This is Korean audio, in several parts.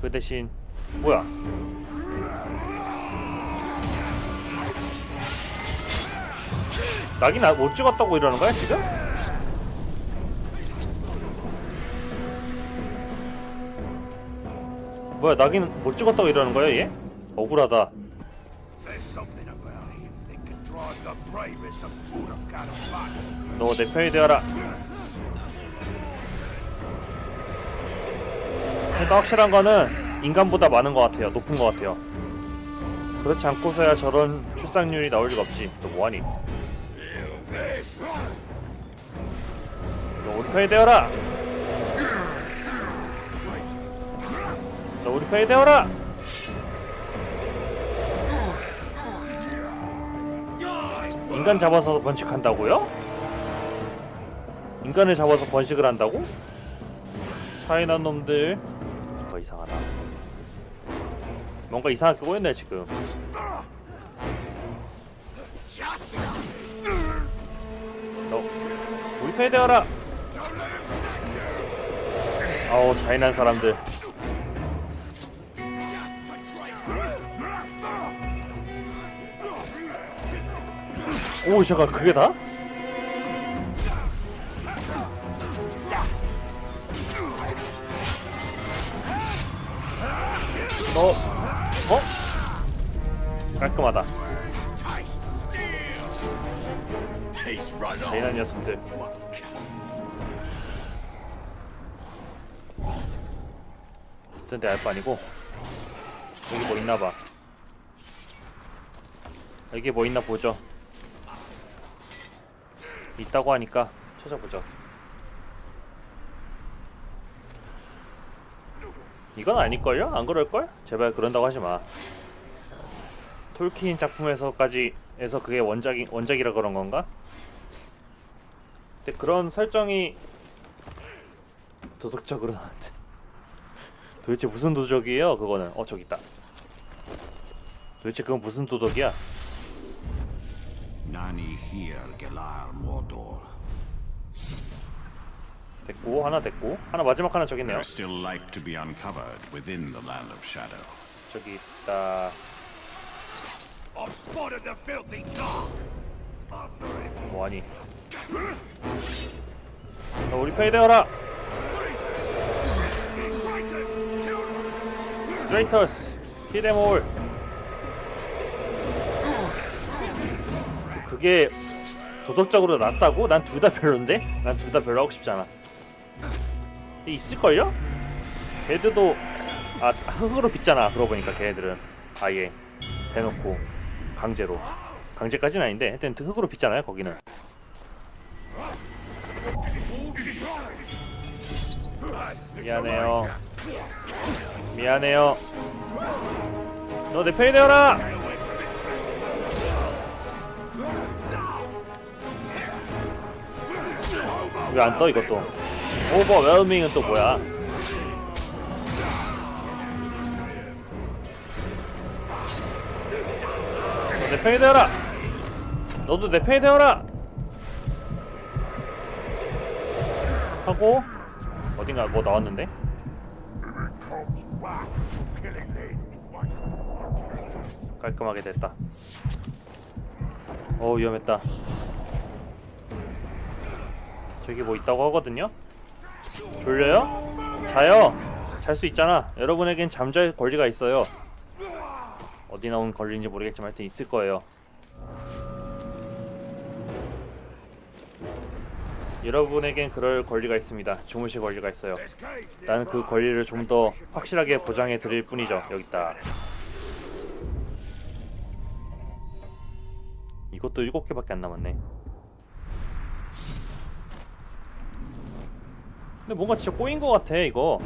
그 대신 뭐야? 낙인 아- 못 찍었다고 이러는 거야 지금? 뭐야 낙인 못 찍었다고 이러는 거야 얘? 억울하다. 너 내 편이 되어라. 그러니까 확실한 거는 인간보다 많은 것 같아요. 높은 것 같아요. 그렇지 않고서야 저런 출산율이 나올 리가 없지. 너 뭐하니? 너 우리 편이 되어라. 너 우리 편이 되어라. 인간 잡아서 번식한다고요? 인간을 잡아서 번식을 한다고? 차이난 놈들 이상하다. 뭔가 이상하게 꼬였네 지금. 너 우리 편이 되어라. 아우 차이난 사람들. 오 잠깐 그게 다? 너 어? 깔끔하다. 대단한 녀석들. 어쩐데 알거 아니고 여기 뭐 있나봐. 여기 뭐 있나 보죠. 있다고 하니까 찾아보죠 이건 아닐걸요? 안 그럴걸? 제발 그런다고 하지마 톨킨 작품에서까지 에서 그게 원작이, 원작이라 그런 건가? 근데 그런 설정이 도덕적으로 나한테 도대체 무슨 도덕이에요 그거는 어 저기 있다 도대체 그건 무슨 도덕이야 Nani here, Galar Mordor. 됐고 하나 됐고 하나 마지막 하나 저기 있네요 There's still light to be uncovered within the land of shadow. 저기 있다 I've spotted the filthy tar. After him. 뭐하니 너 우리 편이 되어라! 트레이터스 히데몰 그게 도덕적으로 낫다고? 난 둘 다 별론데? 난 둘 다 별로 하고 싶지 않아 있을걸요? 걔들도 아 흙으로 빚잖아 그러고 보니까 걔네들은. 아예 대놓고 강제로. 강제까지는 아닌데 하여튼 흙으로 빚잖아요 거기는. 미안해요. 미안해요. 너 내 편이 되어라! 왜 안 떠 이것도 오버웰밍은 또 뭐야 너내 편이 되어라 너도 내 편이 되어라 하고 어딘가 뭐 나왔는데 깔끔하게 됐다. 어 위험했다. 저기 뭐 있다고 하거든요. 졸려요? 자요. 잘 수 있잖아. 여러분에겐 잠잘 권리가 있어요. 어디 나온 권리인지 모르겠지만 하여튼 있을 거예요. 여러분에겐 그럴 권리가 있습니다. 주무실 권리가 있어요. 나는 그 권리를 좀 더 확실하게 보장해 드릴 뿐이죠. 여기 있다. 이것도 일곱 개밖에 안 남았네. 근데 뭔가 진짜 꼬인 것 같아 이거.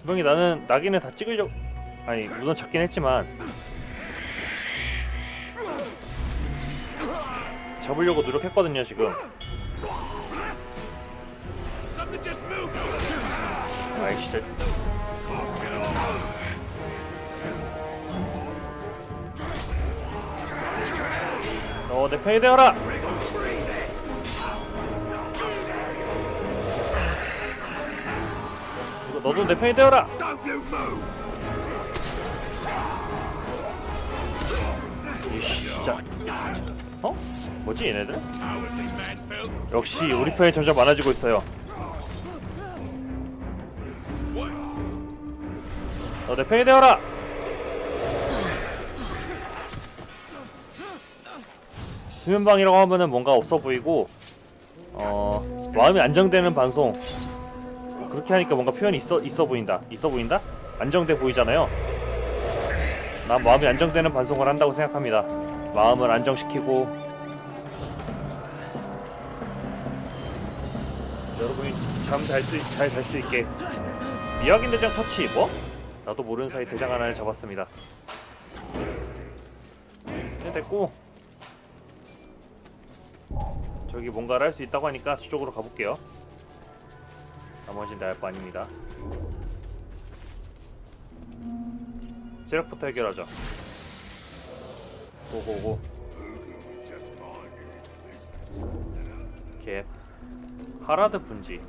분명히 나는 낙인을 다 찍으려 아니 우선 잡긴 했지만 잡으려고 노력했거든요 지금. 아이 진짜. 너내 편이 되어라. 너도 내 편이 되어라. 이씨 진짜. 어? 뭐지 얘네들? 역시 우리 편이 점점 많아지고 있어요. 너 내 편이 되어라. 수면방이라고 하면은 뭔가 없어 보이고 어 마음이 안정되는 방송 그렇게 하니까 뭔가 표현이 있어 있어 보인다. 있어 보인다? 안정돼 보이잖아요. 난 마음이 안정되는 방송을 한다고 생각합니다. 마음을 안정시키고. 여러분이 잠잘잘잘 수 있게. 미확인 대장 터치 뭐? 나도 모르는 사이 대장 하나를 잡았습니다. 네, 됐고. 저기 뭔가를 할 수 있다고 하니까 저쪽으로 가볼게요. 나머지는 내할거 아닙니다. 체력부터 해결하자. 고고고. 개. 하라드 분지.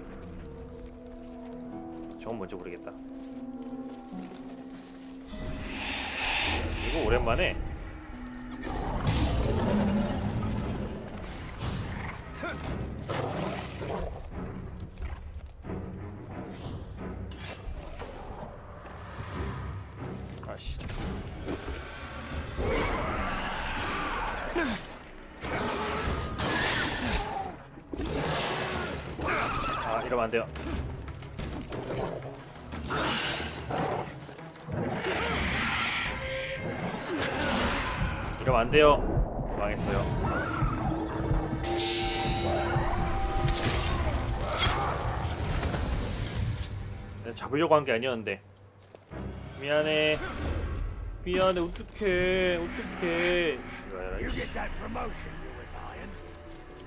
저건 뭔지 모르겠다. 이거 오랜만에 아 이러면 안 돼요. 이러면 안 돼요. 망했어요. 잡으려고 한 게 아니었는데. 미안해. 미안해. 어떡해. 어떡해.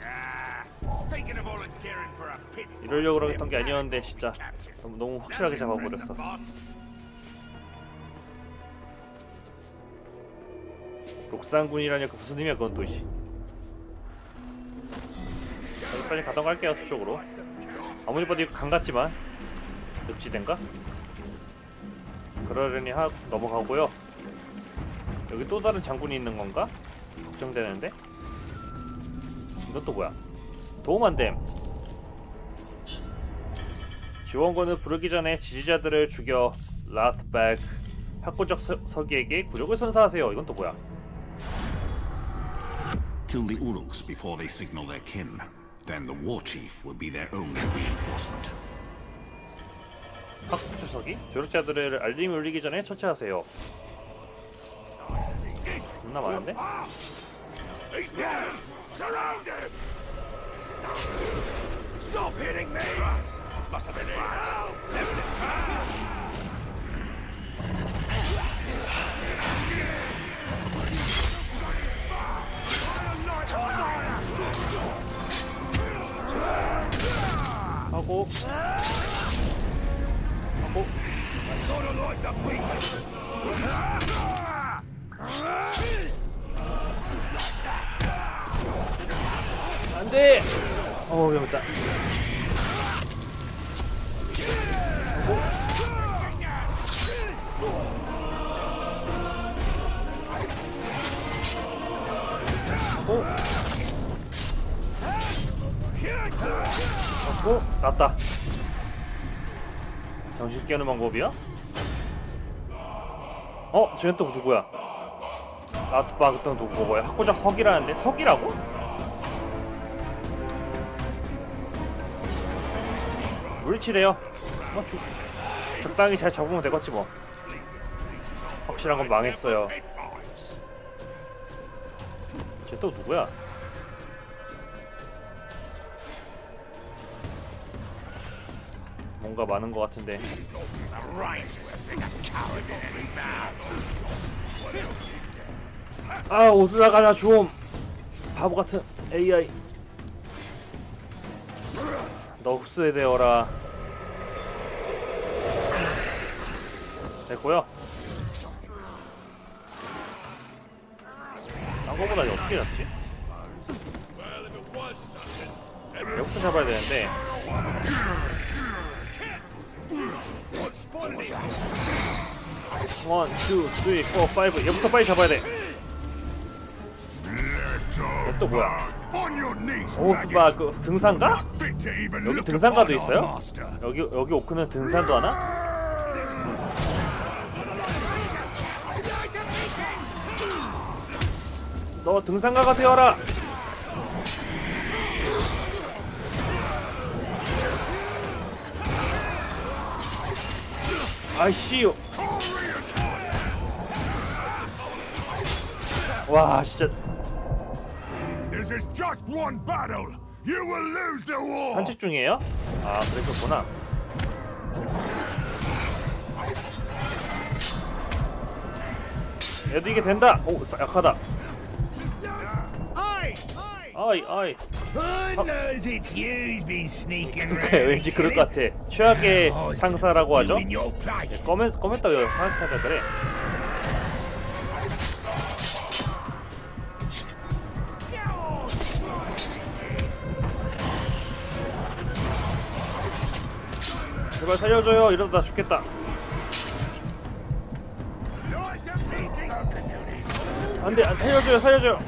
Ah, thinking. 이러려고 했던 게 아니었는데 진짜 너무, 너무 확실하게 잡아버렸어. 독산군이라니 그 무슨 의미야 그건 또 이씨. 빨리 가던 갈게요 저쪽으로. 아무리 봐도 이거 강 같지만 늪지대인가? 그러려니 하 넘어가고요. 여기 또 다른 장군이 있는 건가? 걱정되는데. 또 뭐야? 도움 안 됨. 지원군을 부르기 전에 지지자들을 죽여 라트백 학구적 서, 서기에게 굴욕을 선사하세요. 이건 또 뭐야? Kill the Uruks before they signal their kin. Then the war chief will be their only reinforcement. 학구적 서기 조력자들을 알림이 울리기 전에 처치하세요. 겁나 많은데? Stop hitting me! Must have been it. 하고 하고 Sort of like the beat. 안돼. 어 위험했다. 하고 났다. 정신 깨는 방법이야? 어, 쟤는 또 누구야? 나또 또 누구 뭐야? 학고작 석이라는데 석이라고? 물칠해요. 뭐 주, 적당히 잘 잡으면 되겠지 뭐. 확실한 건 망했어요. 쟤 또 누구야? 뭔가 많은 것 같은데. 아 오드라가자 좀 바보 같은 AI. 너 흡수해되어라. 됐고요. 딴 거보다 어떻게 잡지? 여기부터 잡아야 되는데 원, 투, 쓰리, 포, 파이브. 얘부터 빨리 잡아야 돼. 또 뭐야? On your knees, 오, maggot. 막그 등산가? 여기 등산가도 있어요? 여기 여기 오크는 등산도 하나? 너 등산가가 되어라. 아이씨. 와 진짜 This is just one battle. You will lose the war. 산책 중이에요? 아 그랬었구나. 얘도 이게 된다. 오 싸- 약하다. Aye! 아이 아이. Who knows it's you's been sneaking 그래 round? 왠지 그럴 것 같아. 최악의 상사라고 하죠. 꺼맨 꺼맨다고 생각하자 그래. 제발 살려줘요. 이러다 나 죽겠다. 안돼, 안 살려줘요, 살려줘요.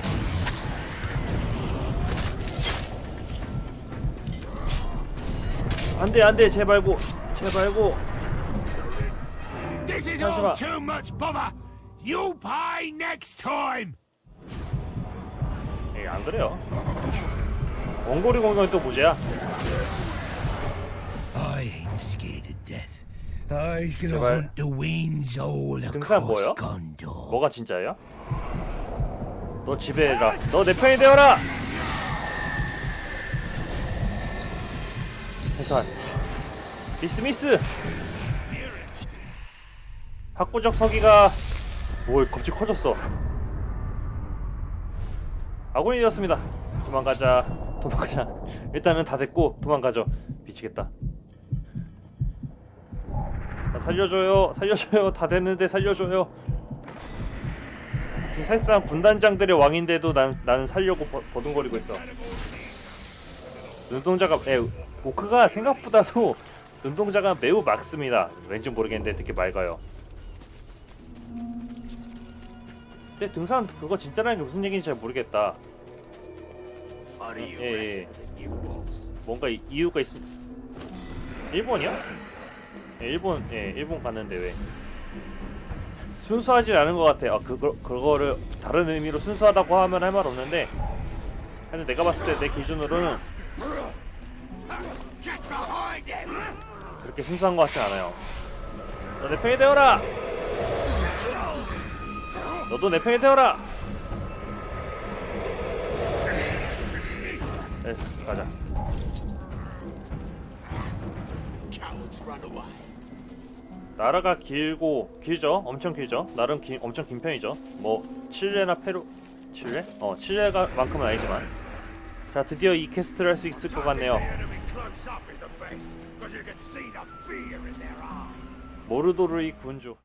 안돼, 안돼, 제발고, 제발고. This is all too much bother. You pay next time. 에이, 안 그래요. 원고리 공격이 또 무죄야. I ain't scared of death. Gonna 제발. hunt the winds all 등산 across 뭐예요? Gondor. 뭐가 진짜예요? 너 지배해라. 너 내 편이 되어라. 해산. 디스미스. 학구적 서기가 오 겁지 커졌어. 아군이 되었습니다. 도망가자. 도망가자. 일단은 다 됐고 도망가죠. 미치겠다. 아, 살려줘요. 살려줘요. 다 됐는데 살려줘요. 지금 사실상 군단장들의 왕인데도 난, 나는 살려고 버, 버둥거리고 있어. 눈동자가 에, 오크가 생각보다도 눈동자가 매우 맑습니다. 왠지 모르겠는데 되게 맑아요. 근데 등산 그거 진짜라는 게 무슨 얘기인지 잘 모르겠다. 예, 예. 뭔가 이, 이유가 있. 일본이요? 예, 일본, 예, 일본 갔는데 왜? 순수하진 않은 것 같아. 아, 그거 그거를 다른 의미로 순수하다고 하면 할 말 없는데, 근데 내가 봤을 때 내 기준으로는 그렇게 순수한 것 같진 않아요. 너 내 편이 되어라. 너도 내 편이 되어라. 됐어, 가자. 나라가 길고 길죠. 엄청 길죠. 나름 기, 엄청 긴 편이죠. 뭐 칠레나 페루 칠레? 어 칠레가 만큼은 아니지만 자 드디어 이 퀘스트를 할 수 있을 것 같네요. 모르도르이 군주